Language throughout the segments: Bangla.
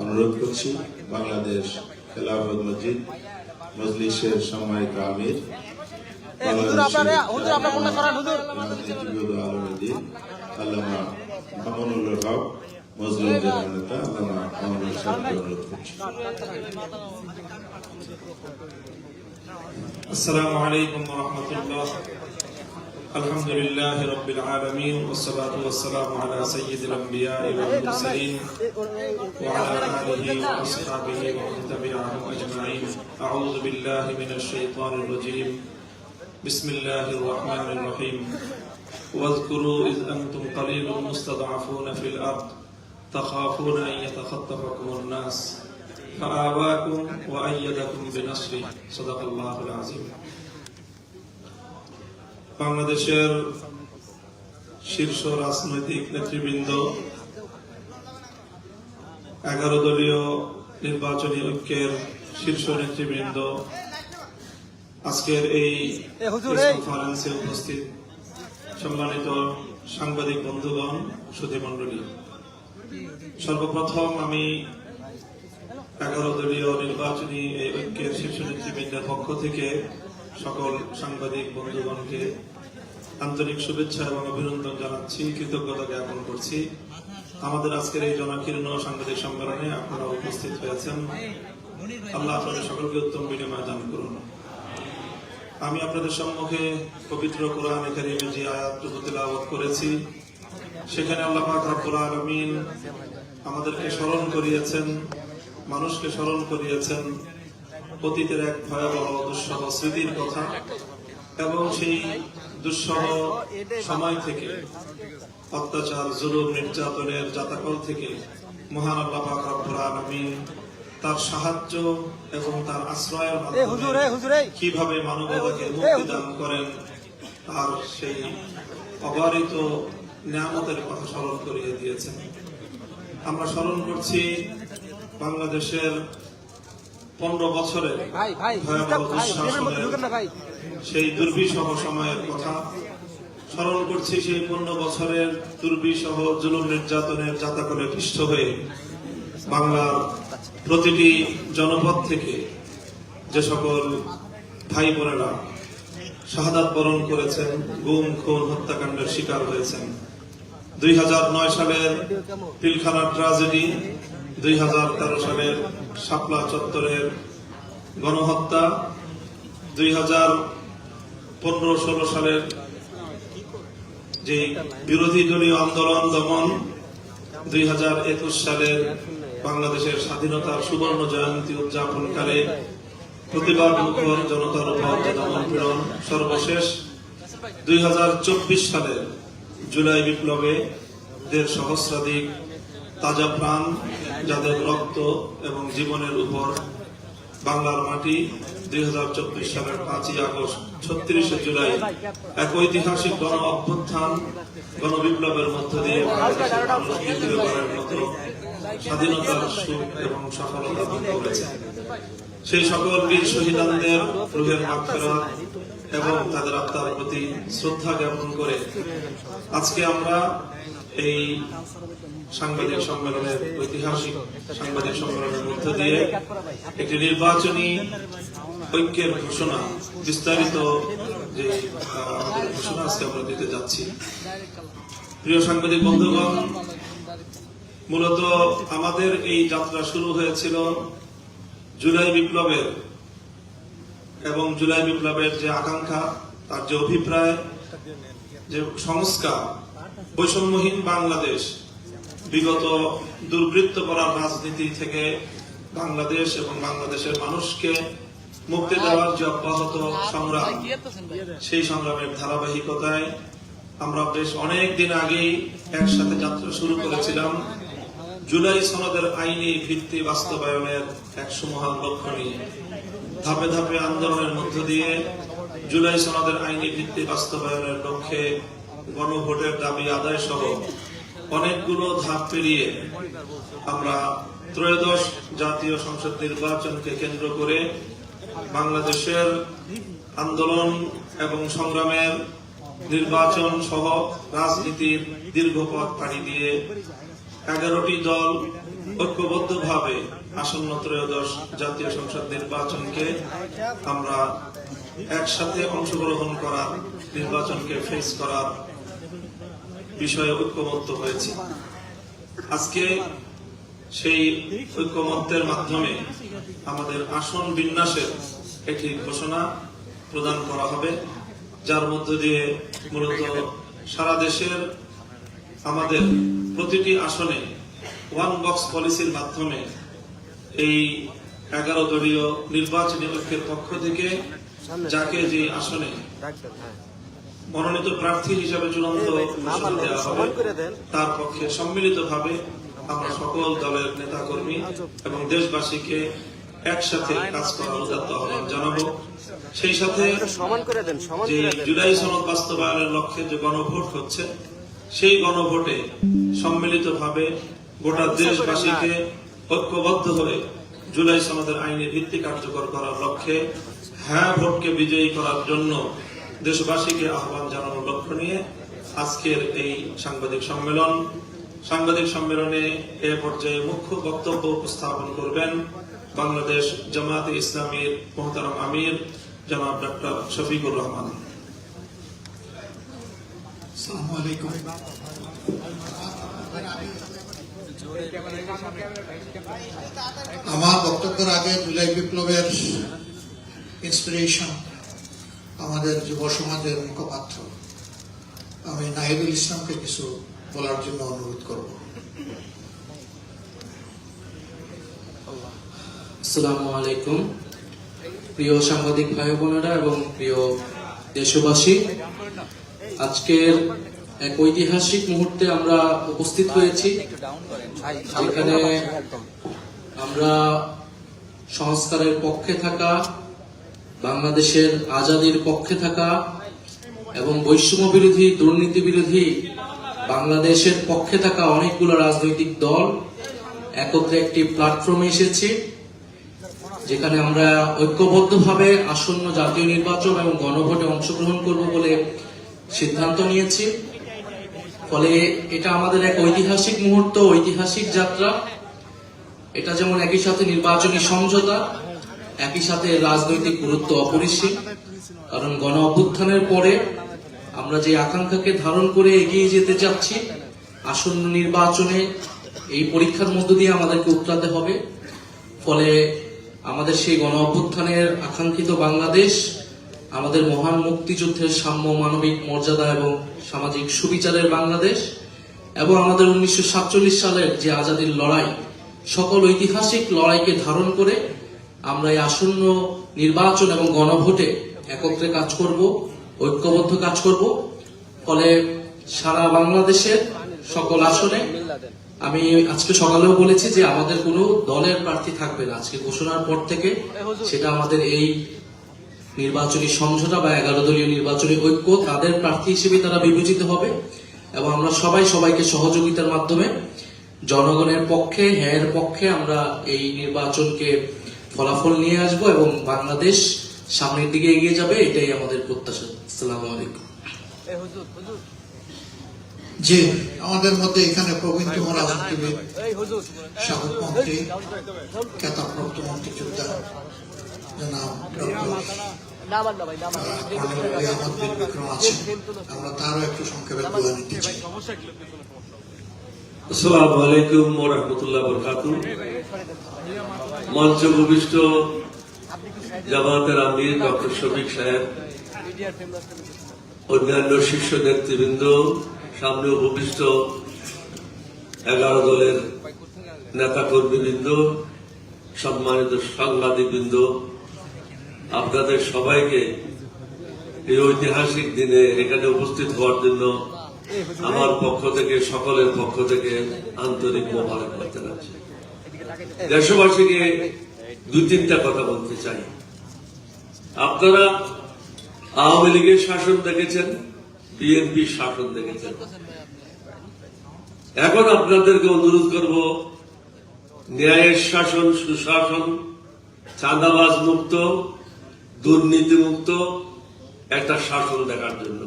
অনুরোধ করছি বাংলাদেশ খেলাফত মসজিদ মজলিশের সম্মানিত আমির আল্লামা করছি আসসালামু আলাইকুম রহমতুল্লাহ الحمد لله رب العالمين والصلاة والسلام على سيد الأنبياء والمرسلين وعلى آله وأصحابه ومن تبعهم أجمعين. أعوذ بالله من الشيطان الرجيم. بسم الله الرحمن الرحيم. واذكروا إذ أنتم قليل مستضعفون في الأرض تخافون أن يتخطفكم الناس. فآواكم وأيدكم بنصره. صدق الله العظيم. বাংলাদেশের শীর্ষ রাজনৈতিক নেতৃবৃন্দ এগারো দলীয় নির্বাচনী ঐক্যের শীর্ষ নেতৃবৃন্দ আজকের এই। কনফারেন্সে উপস্থিত সম্মানিত সাংবাদিক বন্ধুগণ সুধীমণ্ডলী সর্বপ্রথম আমি এগারো দলীয় নির্বাচনী এই ঐক্যের শীর্ষ নেতৃবৃন্দের পক্ষ থেকে সকল সাংবাদিক বন্ধুগণকে আন্তরিক শুভেচ্ছা এবং অভিনন্দন জানাচ্ছি, কৃতজ্ঞতা জ্ঞাপন করছি। আমাদের আজকের এই জনাকীর্ণ সাংবাদিক সম্মেলনে আপনারা উপস্থিত হয়েছেন। আল্লাহ আপনাদের সকলকে উত্তম বিনিময় দান করুন। আমি আপনাদের সম্মুখে পবিত্র কোরআন কারিমের যে আয়াতটুকু তেলাওয়াত করেছি, সেখানে আল্লাহ পাক রব্বুল আমাদেরকে স্মরণ করিয়েছেন, মানুষকে স্মরণ করিয়েছেন অতীতের এক ভয়াবহ দুঃসহ স্মৃতির কথা এবং সেই দুঃসহ সময় থেকে অত্যাচার জুলুম নির্যাতনের জাতাকল থেকে মহান আল্লাহ পাক তার সাহায্য এবং তার আশ্রয়ের মাধ্যমে কীভাবে মানবতাকে মুক্তি দান করেন তার সেই অবারিত নিয়ামতের কথা স্মরণ করিয়ে দিয়েছেন। আমরা স্মরণ করছি বাংলাদেশের পনেরো বছরের ভয়াবহ দুঃশাসনের সেই দুর্বিষহ সময়ের কথা। স্মরণ করছি সেই পনেরো বছরের দুর্বিষহ জুলুম নির্যাতনের জাতাকলে পৃষ্ঠ হয়ে বাংলার প্রতিটি জনপদ থেকে যে সকল ভাই বোনেরা শাহাদাত বরণ করেছেন, গুম, খুন, হত্যাকাণ্ডের শিকার হয়েছেন। দুই হাজার নয় সালের পিলখানা ট্রাজেডি, দুই হাজার তেরো সালের শাপলা চত্বরের গণহত্যা দুই হাজার পনেরো ষোলো সালের যে বিরোধী দলীয় আন্দোলন দমন, দুই হাজার একুশ সালের বাংলাদেশের স্বাধীনতার সুবর্ণ জয়ন্তী উদযাপনকালে প্রতিবাদ মুখর জনতার উপর দমন পীড়ন সর্বশেষ, দুই হাজার চব্বিশ সালের জুলাই বিপ্লবে দেড় সহস্রাধিক তাজা প্রাণ, যাদের রক্ত এবং জীবনের উপর বাংলার মাটি দুই হাজার চব্বিশ সালের পাঁচই আগস্ট, ছত্রিশে জুলাই, এক ঐতিহাসিক গণ অভ্যুত্থান, গণবিপ্লবের মধ্য দিয়ে স্বাধীনতার সুখ এবং সফলতা ভোগ করেছে সেই সকল বীর শহীদানদের রুহের মাগফিরাত এবং তাদের আত্মার প্রতি শ্রদ্ধা জ্ঞাপন করে আজকে আমরা এই সাংবাদিক সম্মেলনের ঐতিহাসিক সাংবাদিক সম্মেলনের মধ্য দিয়ে একটি নির্বাচনী ঐক্যের ঘোষণা, বিস্তারিত যে ঘোষণা আজকে আমরা দিতে যাচ্ছি। প্রিয় সাংবাদিক বন্ধুগণ, মূলত আমাদের এই যাত্রা শুরু হয়েছিল জুলাই বিপ্লবের এবং জুলাই বিপ্লবের যে আকাঙ্ক্ষা, তার যে অভিপ্রায়, যে সংস্কার, বৈষম্যহীন বাংলাদেশ বিগত দুর্বৃত্ত করার রাজনীতি থেকে বাংলাদেশ এবং বাংলাদেশের মানুষকে মুক্তি দেওয়ার যে অব্যাহত সংগ্রাম সেই সংগ্রামের ধারাবাহিকতায় আমরা বেশ অনেক দিন আগেই একসাথে যাত্রা শুরু করেছিলাম। জুলাই সনদের আইনি ভিত্তি বাস্তবায়নের এক সুমহান লক্ষ্য নিয়ে। ধাপে ধাপে আন্দোলনের মধ্য দিয়ে জুলাই সনদের আইনি ভিত্তি বাস্তবায়নের লক্ষ্যে গণভোটের দাবি আদায় সহ অনেকগুলো ধাপ পেরিয়ে আমরা ত্রয়োদশ জাতীয় সংসদ নির্বাচনকে কেন্দ্র করে বাংলাদেশের আন্দোলন এবং সংগ্রামের নির্বাচন সহ রাজনীতির দীর্ঘ পথ পাড়ি দিয়ে এগারোটি দল ঐক্যবদ্ধভাবে আসন্ন ত্রয়োদশ জাতীয় সংসদ নির্বাচনকে আমরা একসাথে অংশগ্রহণ করার, নির্বাচনকে ফেস করার বিষয়ে ঐক্যবদ্ধ হয়েছে। আজকে সেই ঐক্যমত্যের মাধ্যমে আমাদের আসন বিন্যাসের একটি ঘোষণা প্রদান করা হবে, যার মধ্য দিয়ে মূলত সারা দেশের আমাদের প্রতিটি আসনে ওয়ান বক্স পলিসির মাধ্যমে এই এগারো দলীয় নির্বাচনী ঐক্যের পক্ষ থেকে যাকে যে আসনে মনোনীত প্রার্থী হিসাবে চূড়ান্ত তার পক্ষে সম্মিলিতভাবে আমরা সকল দলের নেতা কর্মী এবং দেশবাসীকে একসাথে কাজ করার উদাত্ত আহ্বান জানাব। সেই সাথে যে জুলাই সনদ বাস্তবায়নের লক্ষ্যে যে গণভোট হচ্ছে সেই গণভোটে সম্মিলিতভাবে গোটা দেশবাসীকে ঐক্যবদ্ধ হয়ে জুলাই সনদের আইনে ভিত্তি কার্যকর করার লক্ষ্যে হ্যাঁ ভোটকে বিজয়ী করার জন্য দেশবাসীকে আহ্বান জানানোর লক্ষ্য নিয়ে আজকের এই সাংবাদিক সম্মেলন সাংবাদিক সম্মেলনে এ পর্যায়ে মুখ্য বক্তব্য উপস্থাপন করবেন বাংলাদেশ জামায়াতে ইসলামীর মোহতারাম আমির, জনাব ডক্টর শফিকুর রহমান। আমার বক্তব্যের আগে জুলাই বিপ্লবের ইন্সপিরেশন আমাদের যুব সমাজের মুখপাত্র, আমি নাহিদুল ইসলামকে কিছু বলার জন্য অনুরোধ করব। আসসালামু আলাইকুম। প্রিয় সাংবাদিক ভাই বোনেরা এবং প্রিয় দেশবাসী, আজকের এক ঐতিহাসিক মুহূর্তে আমরা উপস্থিত হয়েছি। যেখানে আমরা সংস্কারের পক্ষে থাকা, বাংলাদেশের আজাদির পক্ষে থাকা এবং বৈষম্য বিরোধী দুর্নীতি বিরোধী বাংলাদেশের পক্ষে থাকা অনেকগুলো রাজনৈতিক দল একত্রে একটি প্ল্যাটফর্মে এসেছে, যেখানে আমরা ঐক্যবদ্ধভাবে আসন্ন জাতীয় নির্বাচন এবং গণভোটে অংশগ্রহণ করব বলে সিদ্ধান্ত নিয়েছি। ফলে এটা আমাদের এক ঐতিহাসিক মুহূর্ত, ঐতিহাসিক যাত্রা। এটা যেমন একই সাথে নির্বাচনী সমঝোতা, একই সাথে রাজনৈতিক গুরুত্ব অপরিসীম। কারণ গণ অভ্যুত্থানের পরে আমরা যে আকাঙ্ক্ষাকে ধারণ করে এগিয়ে যেতে যাচ্ছি, আসন্ন নির্বাচনে এই পরীক্ষার মধ্য দিয়ে আমাদেরকে উত্তরাতে হবে। ফলে আমাদের সেই গণ অভ্যুত্থানের আকাঙ্ক্ষিত বাংলাদেশ, আমাদের মহান মুক্তিযুদ্ধের সাম্য মানবিক মর্যাদা এবং সামাজিক সুবিচারের বাংলাদেশ এবং আমাদের উনিশশো সাতচল্লিশ সালের যে আজাদির লড়াই, সকল ঐতিহাসিক লড়াইকে ধারণ করে আমরা এই আসন্ন নির্বাচন এবং গণভোটে একত্রে কাজ করব। ঐক্যবদ্ধ কাজ করব। ফলে সারা বাংলাদেশের সকল আসনে আমি আজকে সকালেও বলেছি যে আমাদের কোনো দলের প্রার্থী থাকবে না। আজকে ঘোষণার পর থেকে সেটা আমাদের এই নির্বাচনী সমঝোতা বা এগারো দলীয় নির্বাচনী ঐক্য তাদের প্রার্থী হিসেবে তারা বিবেচিত হবে এবং আমরা সবাই সবাইকে সহযোগিতার মাধ্যমে জনগণের পক্ষে হ্যাঁ পক্ষে আমরা এই নির্বাচনকে ফলাফল নিয়ে আসব এবং বাংলাদেশ সামনের দিকে এগিয়ে যাবে, এটাই আমাদের প্রত্যাশা। আসসালামু আলাইকুম। এই হুজুর হুজুর। যে আমাদের মধ্যে এখানে প্রবীণতম রাজনীতিবিদ সাবেক মন্ত্রী খেতাবপ্রাপ্ত মুক্তিযোদ্ধা জনাব ডক্টর ডাবার না। ভাই ডাবার কর্নেল আলী আহমদ বীর বিক্রম আছেন। আমরা তারও একটু সংক্ষেপে দোয়া নিতে চাই। আসসালামু আলাইকুম ওয়া রাহমাতুল্লাহি ওয়া বারাকাতুহু। মঞ্চ ভূমিষ্ঠ জামাতের আমির ডক্টর শফিক সাহেব অন্যান্য শীর্ষ নেতৃবৃন্দ, সামনে উপবিষ্ট এগারো দলের নেতা কর্মীবৃন্দ সম্মানিত সাংবাদিকবৃন্দ, আপনাদের সবাইকে এই ঐতিহাসিক দিনে এখানে উপস্থিত হওয়ার জন্য আমার পক্ষ থেকে, সকলের পক্ষ থেকে আন্তরিক মোবারক করতে যাচ্ছি দেশবাসীকে দুই তিনটা কথা বলতে চাই। আপনারা আওয়ামী লীগের শাসন দেখেছেন, বিএনপির শাসন দেখেছেন। এখন আপনাদেরকে অনুরোধ করব, ন্যায়ের শাসন, সুশাসন, চাঁদাবাজ মুক্ত, দুর্নীতি মুক্ত, একটা শাসন দেখার জন্য।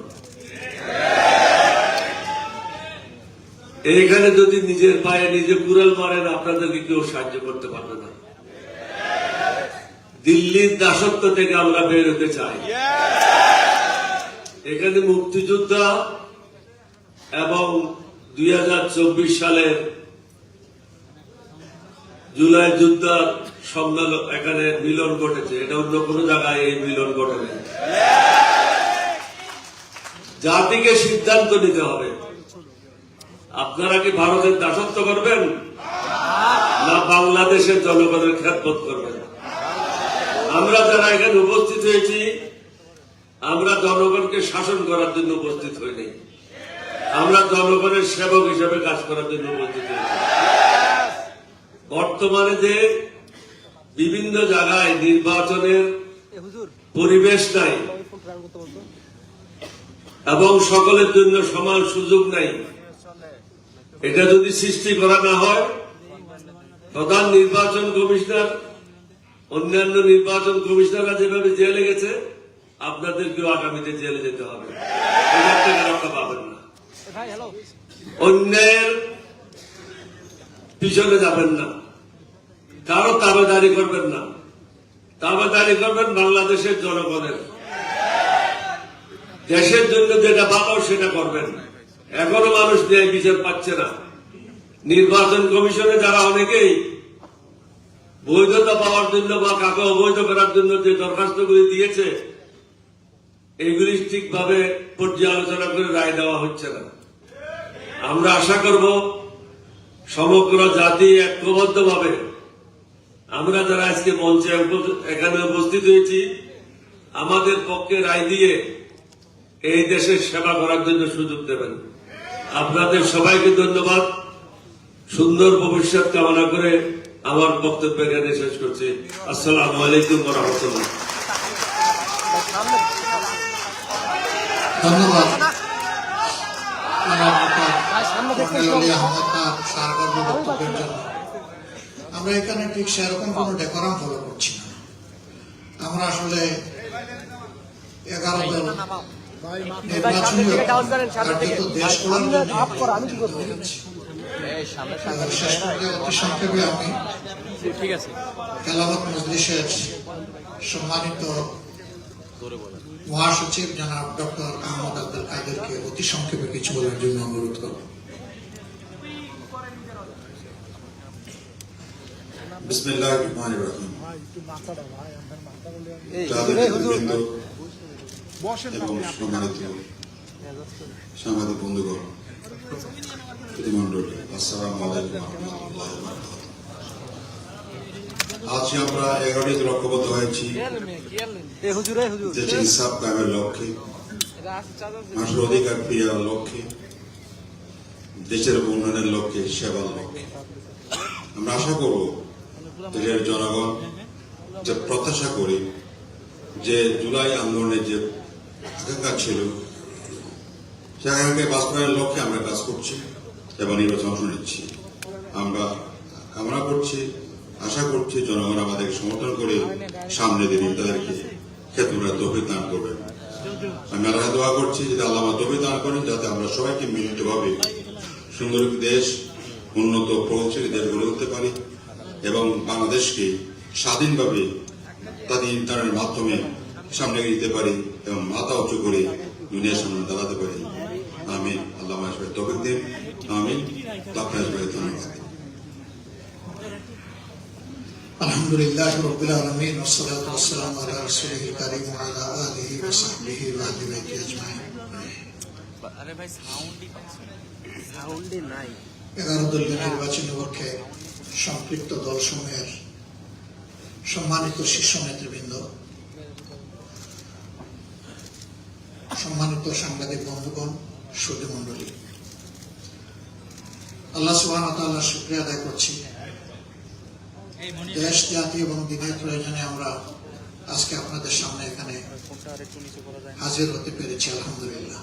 এইখানে যদি নিজের পায়ে নিজে কুড়াল মারেন, আপনাদেরকে কেউ সাহায্য করতে পারবে না। দিল্লির দাসত্ব থেকে আমরা বের হতে চাই। এখানে মুক্তিযোদ্ধা এবং দুই সালের জুলাই যুদ্ধ সম্মেলন এখানে মিলন ঘটেছে। এটা অন্য কোনো জায়গায় এই মিলন ঘটে। জাতিকে সিদ্ধান্ত নিতে হবে। আপনারা কি ভারতের দাসত্ব করবেন? না বাংলাদেশের জনগণের খ্যাতবোধ করবেন? আমরা যারা এখানে উপস্থিত হয়েছি আমরা জনগণকে শাসন করার জন্য উপস্থিত হইনি আমরা জনগণের সেবক হিসেবে কাজ করার জন্য উপস্থিত হয়েছি বর্তমানে যে বিভিন্ন জায়গায় নির্বাচনের পরিবেশ নাই এবং সকলের জন্য সমান সুযোগ নাই, এটা যদি সৃষ্টি করা না হয়, প্রধান নির্বাচন কমিশনার, অন্যান্য নির্বাচন কমিশনাররা যেভাবে জেলে গেছে আপনাদেরকেও আগামীতে জেলে যেতে হবে। রক্ষা পাবেন না। অন্যায়ের পিছনে যাবেন না। কারও তাবেদারি করবেন না। তাবেদারি করবেন বাংলাদেশের জনগণের। দেশের জন্য যেটা ভালো, সেটা করবেন। এখনও মানুষ ন্যায় বিচার পাচ্ছে না। নির্বাচন কমিশনে যারা অনেকেই বৈধতা পাওয়ার জন্য বা কাকে অবৈধ করার জন্য যে দরখাস্তগুলি দিয়েছে এগুলি ঠিকভাবে পর্যালোচনা করে রায় দেওয়া হচ্ছে না। আমরা আশা করব সমগ্র জাতি ঐক্যবদ্ধভাবে আমরা যারা আজকে মঞ্চে এখানে উপস্থিত হয়েছি, আমাদের পক্ষে রায় দিয়ে এই দেশের সেবা করার জন্য সুযোগ দেবেন। আপনাদের সবাইকে ধন্যবাদ। সুন্দর ভবিষ্যৎ কামনা করে আমার বক্তব্য এখানে শেষ করছি। আসসালামু আলাইকুম রহমতুল্লাহ সামনে ধন্যবাদ আমার নেতা ভাই সামনে দেখতে কর্নেল আলী আহমদ তার সারগর্ভ বক্তব্যের জন্য আমরা এখানে ঠিক সেরকম কোন ডেকোরাম ফলো করছি না। আমরা আসলে এগারো দল নির্বাচনী দেশ জন্য খেলাফত মজলিসের সম্মানিত মহাসচিব জনাব ডক্টর আহমদ আব্দুল কাদেরকে অতি সংক্ষেপে কিছু বলার জন্য অনুরোধ করব। সাংবাদিক বন্ধুগণ প্রতিমন্ডলী আসসালাম আলাইকুম রহমতুল্লাহ আজ আমরা এগারোটি লক্ষ্যবদ্ধ হয়েছি। এ ইনসাফ কায়েমের লক্ষ্যে মানুষের অধিকার ফিরে আনার লক্ষ্যে দেশের উন্নয়নের লক্ষ্যে সেবার লক্ষ্যে। আমরা আশা করব দেশের জনগণ যে প্রত্যাশা করি যে জুলাই আন্দোলনের যে আকাঙ্ক্ষা ছিল সে আকাঙ্ক্ষায় বাস্তবায়নের লক্ষ্যে আমরা কাজ করছি এবং নির্বাচন অংশ নিচ্ছি। আমরা কামনা করছি আশা করছি জনগণ আমাদের সমর্থন করে সামনে দিন তাদেরকে ক্ষেত্রে তৌফিক দান করবেন আমি আল্লাহ দোয়া করছি যাতে আল্লাহ তৌফিক দান করেন, যাতে আমরা সবাইকে মিলিতভাবে সুন্দর দেশ উন্নত প্রগতিশীল দেশ গড়ে তুলতে পারি এবং বাংলাদেশকে স্বাধীনভাবে তাদের ইন্টারনেটের মাধ্যমে সামনে দিতে পারি এবং মাথা উঁচু করে দুনিয়ার সামনে দাঁড়াতে পারি। আমি আল্লাহ তৌফিক দিন। আমি আপনার ধন্যবাদ। এগারো দলীয় নির্বাচনী পক্ষে সম্পৃক্ত দলসমূহের সম্মানিত শীর্ষ নেতৃবৃন্দ সম্মানিত সাংবাদিক বন্ধুগণ সুদী মন্ডলী আল্লাহ তাআলা শুকরিয়া আদায় করছি। দেশ জাতি এবং দিনের প্রয়োজনে আমরা আজকে আপনাদের সামনে এখানে হাজির হতে পেরেছি, আলহামদুলিল্লাহ।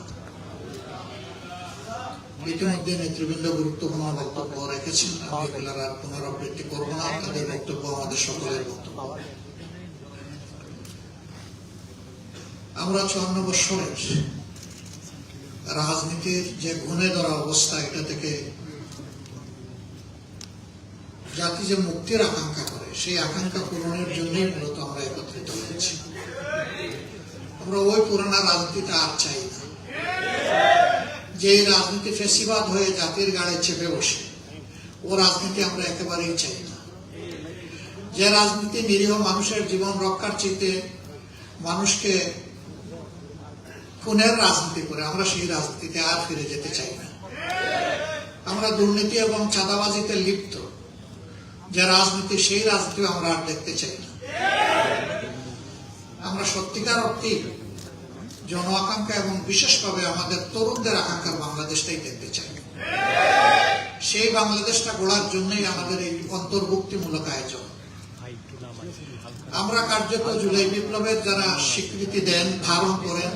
ইতিমধ্যে নেতৃবৃন্দ গুরুত্বপূর্ণ বক্তব্য রেখেছেন। পুনরাবৃত্তি করব না। তাদের বক্তব্য আমাদের সকলের বক্তব্য। আমরা চুয়ান্ন বৎসরের রাজনীতির যে গুণে ধরা অবস্থা, এটা থেকে জাতি যে মুক্তির আকাঙ্ক্ষা করে, সেই আকাঙ্ক্ষা পূরণের জন্যই মূলত আমরা একত্রিত হয়েছি। আমরা ওই পুরানা রাজনীতিটা আর চাই না। যে রাজনীতি ফেসিবাদ হয়ে জাতির গাড়ে চেপে বসে, ও রাজনীতি আমরা একেবারেই চাই না। যে রাজনীতি নিরীহ মানুষের জীবন রক্ষার চিতে মানুষকে খুনের রাজনীতি করে, আমরা সেই রাজনীতিতে আর ফিরে যেতে চাই না। আমরা দুর্নীতি এবং চাঁদাবাজিতে লিপ্ত। যে রাজনীতি, সেই রাজনীতি আমরা আর দেখতে চাই না। আমরা সত্যিকার অর্থেই জন আকাঙ্ক্ষা এবং বিশেষভাবে আমাদের তরুণদের আকাঙ্ক্ষার বাংলাদেশটাই দেখতে চাই। সেই বাংলাদেশটা গড়ার জন্যই আমাদের এই অন্তর্ভুক্তিমূলক আয়োজন। আমরা কার্যত জুলাই বিপ্লবের যারা স্বীকৃতি দেন, ধারণ করেন,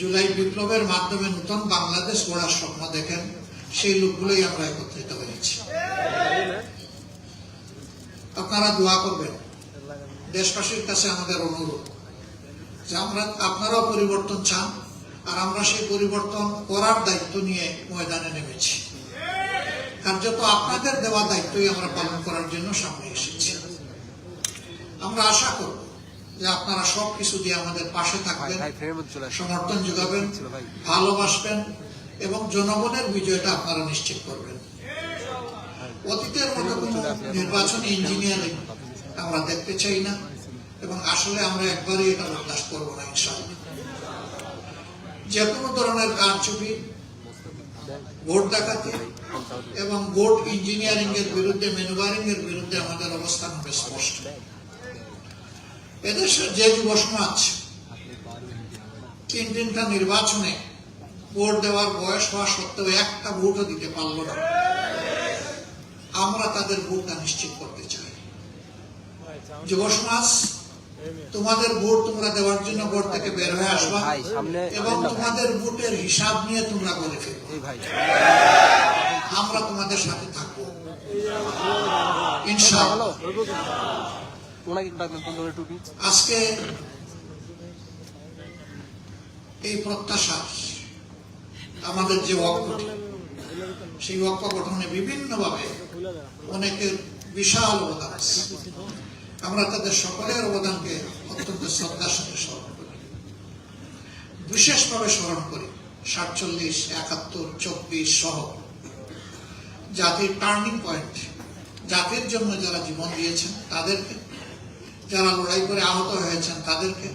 জুলাই বিপ্লবের মাধ্যমে নতুন বাংলাদেশ গড়ার স্বপ্ন দেখেন, সেই লোকগুলোই আমরা একত্রিত হয়েছি। আপনারা দোয়া করবেন। দেশবাসীর কাছে আমাদের অনুরোধ যে আমরা আপনারাও পরিবর্তন চান আর আমরা সেই পরিবর্তন করার দায়িত্ব নিয়ে ময়দানে নেমেছি। কার্যত আপনাদের দেওয়া দায়িত্বই আমরা পালন করার জন্য সামনে এসেছি। আমরা আশা করব যে আপনারা সব কিছু দিয়ে আমাদের পাশে থাকবেন সমর্থন যোগাবেন। ভালোবাসবেন এবং জনগণের বিজয়টা আপনারা নিশ্চিত করবেন। অতীতের মতো কোনো নির্বাচনী ইঞ্জিনিয়ারিং আমরা দেখতে চাই না। এবং আসলে আমরা একবারই এটা বরদাস্ত করব না, ইনশাআল্লাহ। যে কোনো ধরনের কারচুপি, ভোট ডাকাতি এবং ভোট ইঞ্জিনিয়ারিং এর বিরুদ্ধে ম্যানুভারিং এর বিরুদ্ধে আমাদের অবস্থান হবে স্পষ্ট। এদেশের যে যুব সমাজ তিন তিনটা নির্বাচনে ভোট দেওয়ার বয়স হওয়া সত্ত্বেও একটা ভোটও দিতে পারল না। আমরা তাদের ভোটটা নিশ্চিত করতে চাই। যুব সমাজ তোমাদের ভোট তোমরা দেওয়ার জন্য ভোট থেকে বের হয়ে আসবা এবং তোমাদের ভোটের হিসাব নিয়ে তোমরা করে ফেলবে আমরা তোমাদের সাথে থাকব। ইনশাআল্লাহ। আজকে এই প্রত্যাশা আমাদের যে অক্ষটি সেই অক্ষ গঠনে বিভিন্নভাবে অনেকের বিশাল অবদান আছে। আমরা তাদের সকলের অবদানকে অত্যন্ত শ্রদ্ধার সাথে স্মরণ করি। বিশেষভাবে স্মরণ করি সাতচল্লিশ, একাত্তর, চব্বিশ সহ জাতির টার্নিং পয়েন্ট, জাতির জন্য যারা জীবন দিয়েছেন তাদেরকে, যারা লড়াই করে আহত হয়েছেন তাদেরকে,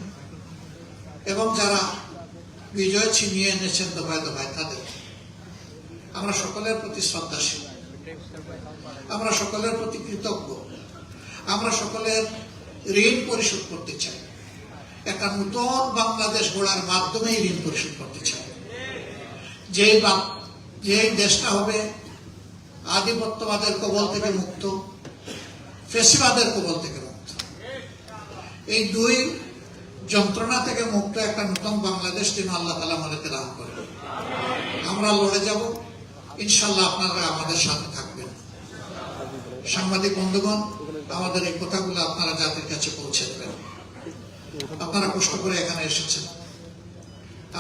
এবং যারা বিজয় ছিনিয়ে এনেছেন দফায় দফায় তাদেরকে। আমরা সকলের প্রতি শ্রদ্ধাশীল। আমরা সকলের প্রতি কৃতজ্ঞ। আমরা সকলের ঋণ পরিশোধ করতে চাই। একটা নূতন বাংলাদেশ গড়ার মাধ্যমেই ঋণ পরিশোধ করতে চাই। বা- যেই দেশটা হবে আধিপত্যবাদের কবল থেকে মুক্ত, ফেসিবাদের কবল থেকে মুক্ত। এই দুই যন্ত্রণা থেকে মুক্ত একটা নতুন বাংলাদেশ যেন আল্লাহ তালা আমাদেরকে দান করে। আমরা লড়ে যাব। ইনশাল্লাহ আপনারা আমাদের সাথে থাকবেন। সাংবাদিক বন্ধুগণ আমাদের এই কথাগুলো আপনারা জাতির কাছে পৌঁছে দেবেন। আপনারা কষ্ট করে এখানে এসেছেন।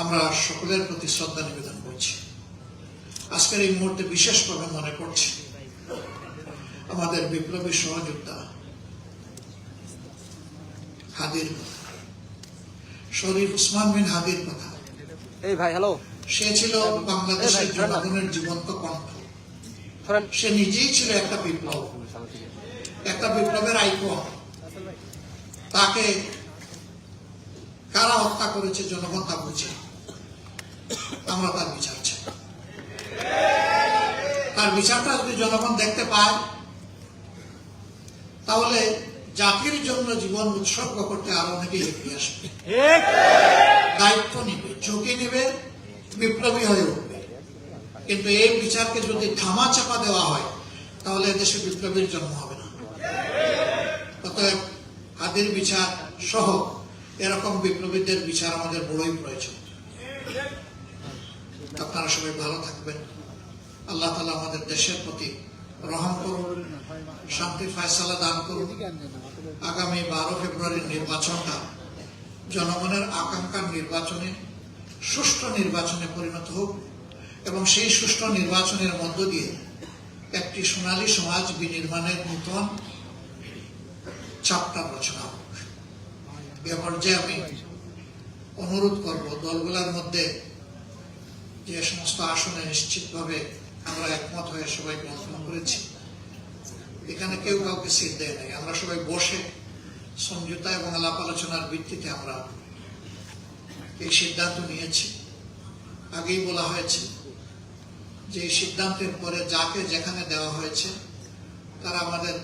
আমরা সকলের প্রতি শ্রদ্ধা নিবেদন করছি। আজকের এই মুহূর্তে বিশেষভাবে মনে করছি আমাদের বিপ্লবী সহযোদ্ধা হাদির কথা। শরীফ উসমান বিন হাদির কথা। এই ভাই হ্যালো সে ছিল বাংলাদেশের জনগণের জীবন্ত কণ্ঠ। সে নিজেই ছিল একটা বিপ্লব। একটা বিপ্লবের আইকন। তাকে কারা হত্যা করেছে জনগণ তা বুঝে। আমরা তার বিচার চাই। তার বিচারটা যদি জনগণ দেখতে পায় তাহলে জাতির জন্য জীবন উৎসর্গ করতে আরও অনেকে এগিয়ে আসবে। দায়িত্ব নিবে ঝুঁকি নিবে বিপ্লবী হয়ে উঠবে। কিন্তু এই বিচারকে যদি থামা চাপা দেওয়া হয়, তাহলে দেশে বিপ্লবীর জন্ম হবে না। অতএব হাদির বিচার সহ এরকম বিপ্লবীদের বিচার আমাদের বড়ই প্রয়োজন। আপনারা সবাই ভালো থাকবেন। আল্লাহ তালা আমাদের দেশের প্রতি রহম করুন শান্তির ফয়সালা দান করুন। আগামী বারো ফেব্রুয়ারির নির্বাচনটা জনগণের আকাঙ্ক্ষার নির্বাচনে, সুষ্ঠু নির্বাচনে পরিণত হোক। এবং সেই সুষ্ঠু নির্বাচনের মধ্য দিয়ে একটি সোনালী সমাজ বিনির্মাণের নূতন চাপটা রচনা হোক। এ পর্যায়ে আমি অনুরোধ করব, দলগুলোর মধ্যে যে সমস্ত আসনে নিশ্চিতভাবে আমরা একমত হয়ে সবাই গ্রহণ করেছি, এখানে কেউ কাউকে সিট দেয় নাই। আমরা সবাই বসে সমঝোতা এবং আলাপ আলোচনার ভিত্তিতে আমরা এই সিদ্ধান্ত নিয়েছি। আগেই বলা হয়েছে যে সিদ্ধান্তের পরে যাকে যেখানে দেওয়া হয়েছে, তারা আমাদের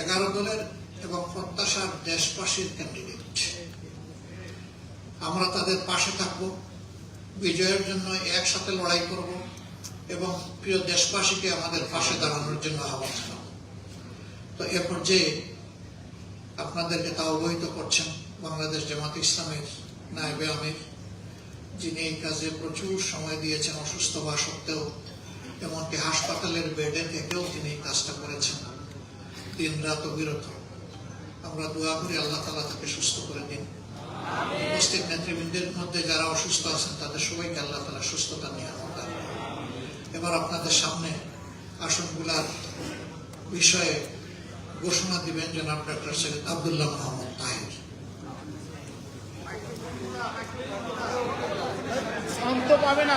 এগারো দলের এবং প্রত্যাশার দেশবাসীর ক্যান্ডিডেট আমরা তাদের পাশে থাকব, বিজয়ের জন্য একসাথে লড়াই করব এবং প্রিয় দেশবাসীকে আমাদের পাশে দাঁড়ানোর জন্য আহ্বান জানাব। তো এ পর্যায়ে আপনাদেরকে তা অবহিত করছেন বাংলাদেশ জামাত ইসলামের নায়বে আমির, যিনি এই কাজে প্রচুর সময় দিয়েছেন, অসুস্থ হওয়া সত্ত্বেও এমনকি হাসপাতালের বেডে থেকেও তিনি এই কাজটা করেছেন। দিন রাত অবিরত। আমরা দোয়া করি আল্লাহ তালা তাকে সুস্থ করে দিন। উপস্থিত নেতৃবৃন্দের মধ্যে যারা অসুস্থ আছেন তাদের সবাইকে আল্লাহ তালা সুস্থতা নিয়ে আমাদের এবার আপনাদের সামনে আসনগুলার বিষয়ে ঘোষণা দিবেন জনাব ডক্টর সৈয়দ আবদুল্লাহ মোহাম্মদ তাহির। শান্ত পাবে না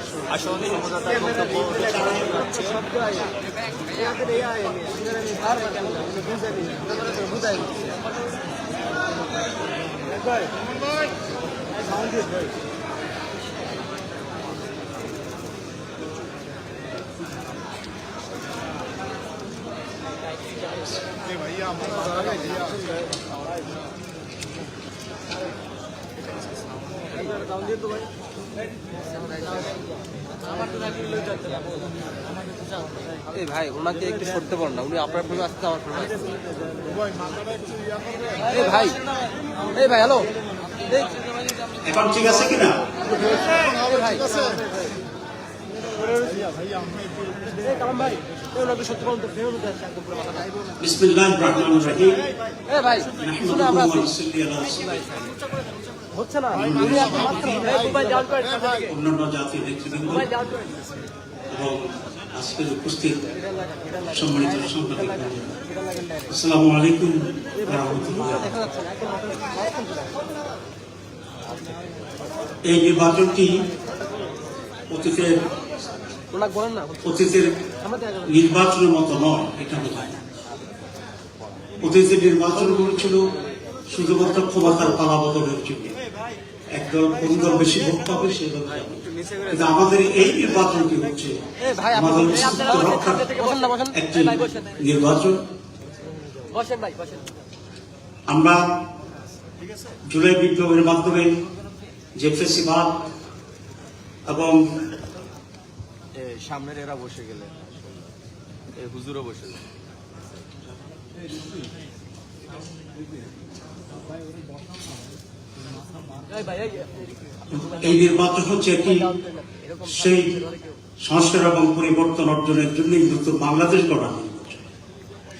আসন সমঝোতার বক্তব্য যাচ্ছে এই ভাই ওনাকে একটু সরতে পারেন না উনি আপনার ফোনে আসতে আমার ফোনে এই ভাই এই ভাই হ্যালো। এখন ঠিক আছে কিনা? ভাই। এই কালাম ভাই এই ওনাকে সত্যি বলুন তো হচ্ছে না? অন্যান্য নেতৃবৃন্দ করে এবং আজকের উপস্থিত সম্মানিত আসসালামু আলাইকুম। এই নির্বাচনটি অতীতের অতীতের নির্বাচনের মতো নয় এটা বোঝায় অতীতের নির্বাচনগুলো ছিল শুধুমাত্র ক্ষমতার পালা বদলের জন্য। একদল কোন বেশি ভোট পাবে সেই দল কিন্তু আমাদের এই নির্বাচনটি হচ্ছে এই ভাই আপনি আমাদের অস্তিত্ব রক্ষার বসেন না বসেন। একটি এই ভাই বসেন। নির্বাচন বসেন ভাই বসেন। আমরা জুলাই বিপ্লবের মাধ্যমে যে ফেসিবাদ এবং সামনের এরা বসে গেলে। হুজুরও বসে গেলে। ভাই এই নির্বাচন হচ্ছে একটি সেই সংস্কার এবং পরিবর্তন অর্জনের জন্য নতুন বাংলাদেশ নির্বাচন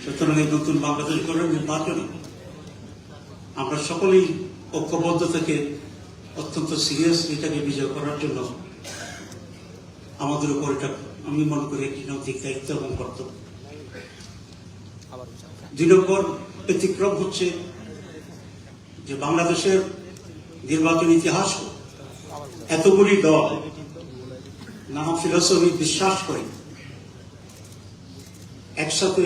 সুতরাং এই নতুন বাংলাদেশ গড়ার নির্বাচনে আমরা সকলেই ঐক্যবদ্ধ থেকে অত্যন্ত সিরিয়াস এটাকে বিজয় করার জন্য আমাদের উপর এটা আমি মনে করি একটি নৈতিক দায়িত্ব এবং কর্তব্য। দুই নম্বর ব্যতিক্রম হচ্ছে যে বাংলাদেশের নির্বাচন ইতিহাস এতগুলি দল নানা ফিলোসফি বিশ্বাস করে, একসাথে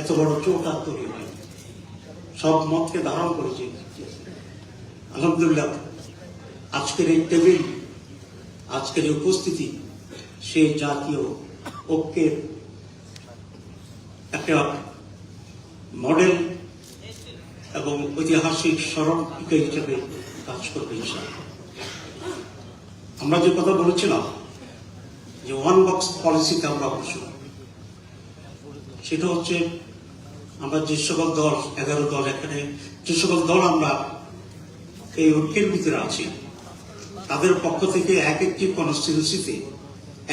এত বড় চৌকাত তৈরি হয় সব মতকে ধারণ করেছে। আলহামদুলিল্লাহ, আজকের এই টেবিল, আজকের উপস্থিতি, সেই জাতীয় ঐক্যের একটা মডেল এবং ঐতিহাসিক স্মরণিকা হিসেবে কাজ করবে আমরা যে কথা বলেছিলাম যে ওয়ান বক্স পলিসিতে আমরা অবশ্য সেটা হচ্ছে আমরা যে সকল দল, এগারো দল এখানে, যে সকল দল আমরা এই ঐক্যের ভিতরে আছি, তাদের পক্ষ থেকে এক একটি কনস্টিটিউন্সিতে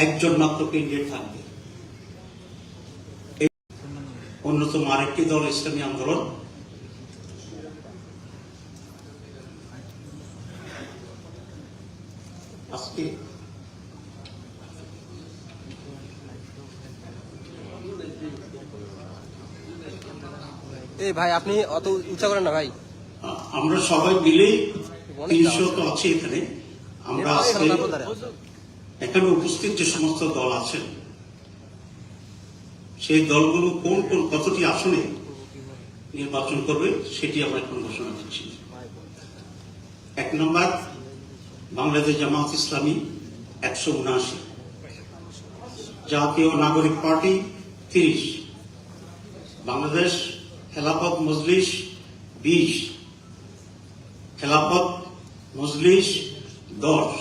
একজন মাত্র ক্যান্ডিডেট থাকবে। অন্যতম আরেকটি দল ইসলামী আন্দোলন আজকে এই ভাই আপনি অত উঁচা করেন না ভাই। আমরা সবাই মিলেই তিনশো তো আছে এখানে। আমরা আজকে এখানে উপস্থিত যে সমস্ত দল আছেন সেই দলগুলো কোন কোন কতটি আসনে নির্বাচন করবে সেটি আমরা এখন ঘোষণা দিচ্ছি। এক নম্বর বাংলাদেশ জামাত ইসলামী একশো উনআশি। জাতীয় নাগরিক পার্টি তিরিশ। বাংলাদেশ খেলাফত মজলিস বিশ। খেলাফত মজলিস দশ।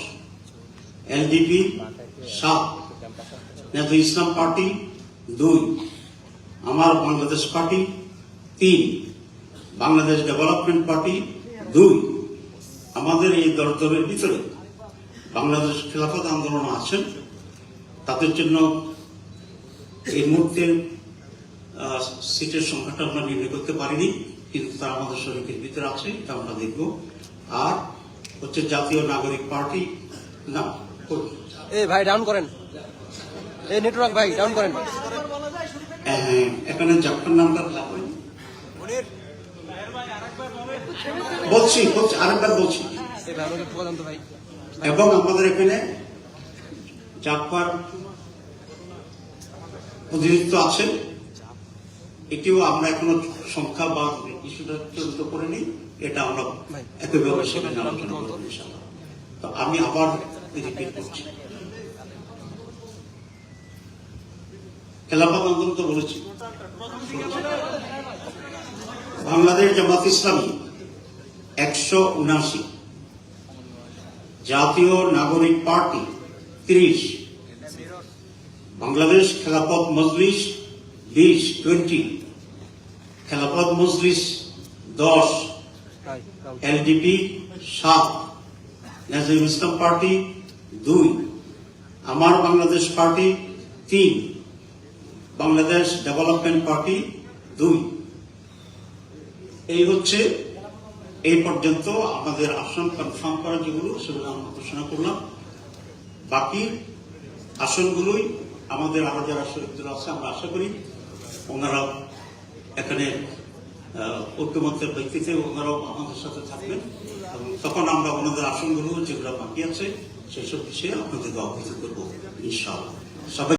এলডিপি সাত। নেতা ইসলাম পার্টি দুই। আমার বাংলাদেশ পার্টি তিন। বাংলাদেশ ডেভেলপমেন্ট পার্টি দুই। আমাদের এই দলদলের ভিতরে বাংলাদেশ খেলাফত আন্দোলন আছেন তাদের জন্য এই মুহূর্তে সিটের সংখ্যাটা আমরা নির্ণয় করতে পারিনি কিন্তু তারা আমাদের শরীরের ভিতরে আছে এটা আমরা দেখব। আর হচ্ছে জাতীয় নাগরিক পার্টি না? এই ভাই ডাউন করেন। এই নেটওয়ার্ক ভাই ডাউন করেন। হ্যাঁ, এখানে জাপান নামটা বলছি বলছি, আরেকবার বলছি। এবং আমাদের এখানে প্রতিনিধিত্ব এটিও আমরা এখনও সংখ্যা বা ইস্যুটা করিনি, এটা আমরা আলোচনা করব তো আমি আবার রিপিট করছি। আন্দোলন তো বলেছি। বাংলাদেশ জামাত ইসলামী একশো উনাশি। জাতীয় নাগরিক পার্টি তিরিশ। বাংলাদেশ খেলাফত মজলিস বিশ, টোয়েন্টি। খেলাফত মজলিস দশ। এলডিপি সাত। নাজিম ইসলাম পার্টি দুই। আমার বাংলাদেশ পার্টি তিন। বাংলাদেশ ডেভেলপমেন্ট পার্টি দুই। এই হচ্ছে এই পর্যন্ত আমাদের আসন কনফার্ম করা যেগুলো সেগুলো আমরা ঘোষণা করলাম। বাকি আসনগুলোই আমাদের আরও যারা শহীদরা আছে, আমরা আশা করি ওনারা এখানে ঐক্যমত্যের ভিত্তিতে ওনারাও আমাদের সাথে থাকবেন। তখন আমরা ওনাদের আসনগুলো যেগুলো বাকি আছে, সেসব বিষয়ে আপনাদের অবহিত করব। ইনশাআল্লাহ। সবাই